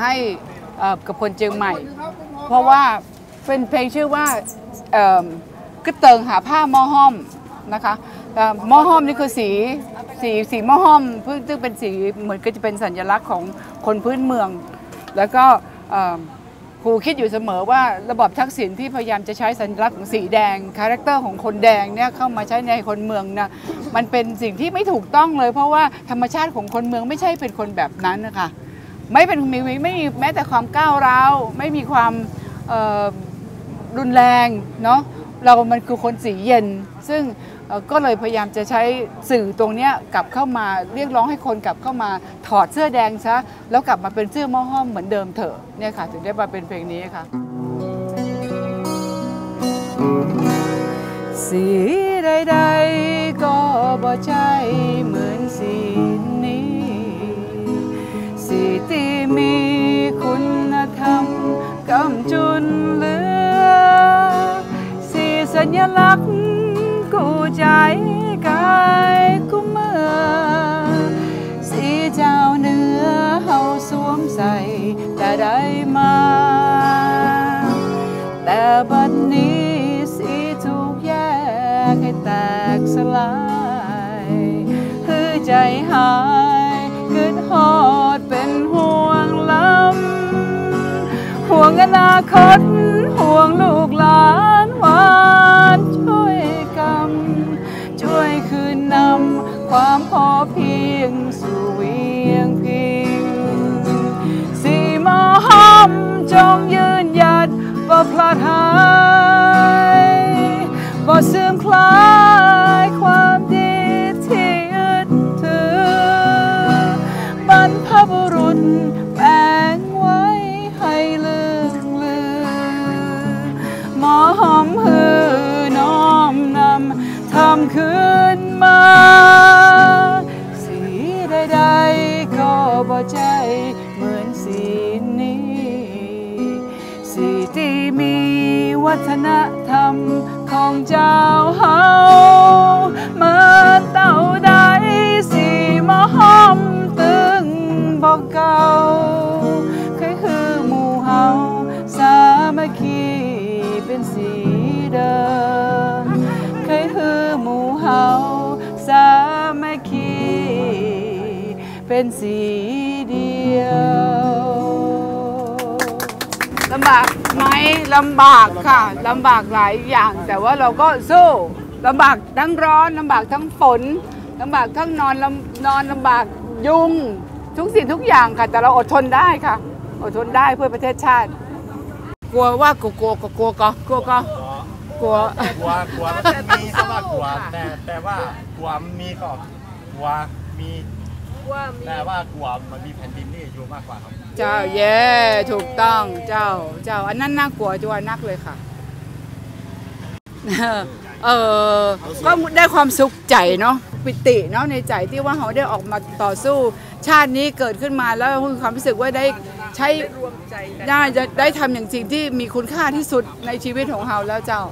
ให้กับคนเชียงใหม่ เพราะว่าเป็นเพลงชื่อว่าเอิ่มกึเติงหาผ้าม้อห้อมนะคะม่อหม้อห้อมนี่คือสีสีสีม้อห้อมเพื่อซึ่งเป็นสีเหมือนก็จะเป็นสัญลักษณ์ของคนพื้นเมือง แล้วก็ครูคิดอยู่เสมอว่าระบบทักษิณที่พยายามจะใช้สัญลักษณ์ของสีแดงคาแรคเตอร์ของคนแดงเนี่ยเข้ามาใช้ในคนเมืองนะมันเป็นสิ่งที่ไม่ถูกต้องเลย เพราะว่าธรรมชาติของคนเมืองไม่ใช่เป็นคนแบบนั้นนะคะ ไม่เป็นมีไม่มีแม้แต่ความก้าวร้าวไม่มีความรุนแรงเนาะเรามันคือคนสีเย็น ซึ่งก็เลยพยายามจะใช้สื่อตรงนี้กลับเข้ามาเรียกร้องให้คนกลับเข้ามาถอดเสื้อแดงซะแล้วกลับมาเป็นเสื้อหม้อห้อมเหมือนเดิมเถอะเนี่ยค่ะ ถึงได้มาเป็นเพลงนี้ค่ะ สีใดๆก็บ่ใช่เหมือนสี มใส่แต่ได้มา แต่บัดนี้สีถูกแยกให้แตกสลายคือใจหายกึดหอดเป็นห่วงลำห่วงอนาคตห่วงลูกหลาน บ่พลาดหายบ่เสื่อมคลาย วัฒนธรรมของเจ้าเฮาเมื่อเต่าใดสีมอหอมตึงบอกเก่าเคยคือหมู่เฮาสามัคคีเป็นสีเดิมเคยคือหมู่เฮาสามัคคีเป็นสีเดียวลำบาก ลำบากค่ะลำบากหลายอย่าง แต่ว่าเราก็สู้ลำบากทั้งร้อนลำบากทั้งฝนลำบากทั้งนอนลำนอนลำบากยุงทุกสิ่งทุกอย่างค่ะ แต่เราอดทนได้ค่ะ อดทนได้เพื่อประเทศชาติ กลัวว่ากลัวกลัวกลัวกลัวก็กลัวก็กลัวกลัวกลัวมันมีคำว่ากลัวแต่แต่ว่ากลัวมีก็กลัวมี แต่ว่ากลัวมันมีแผ่นดินนี่อยู่มากกว่าครับเจ้าเย่ถูกต้องเจ้าเจ้า อันนั้นน่ากลัวจัวนักเลยค่ะ เออก็ได้ความสุขใจเนาะปิติเนาะในใจที่ว่าเขาได้ออกมาต่อสู้ ชาตินี้เกิดขึ้นมาแล้วมีความรู้สึกว่าได้ใช้ได้ได้ทำอย่างสิ่งที่มีคุณค่าที่สุดในชีวิตของเราแล้วเจ้า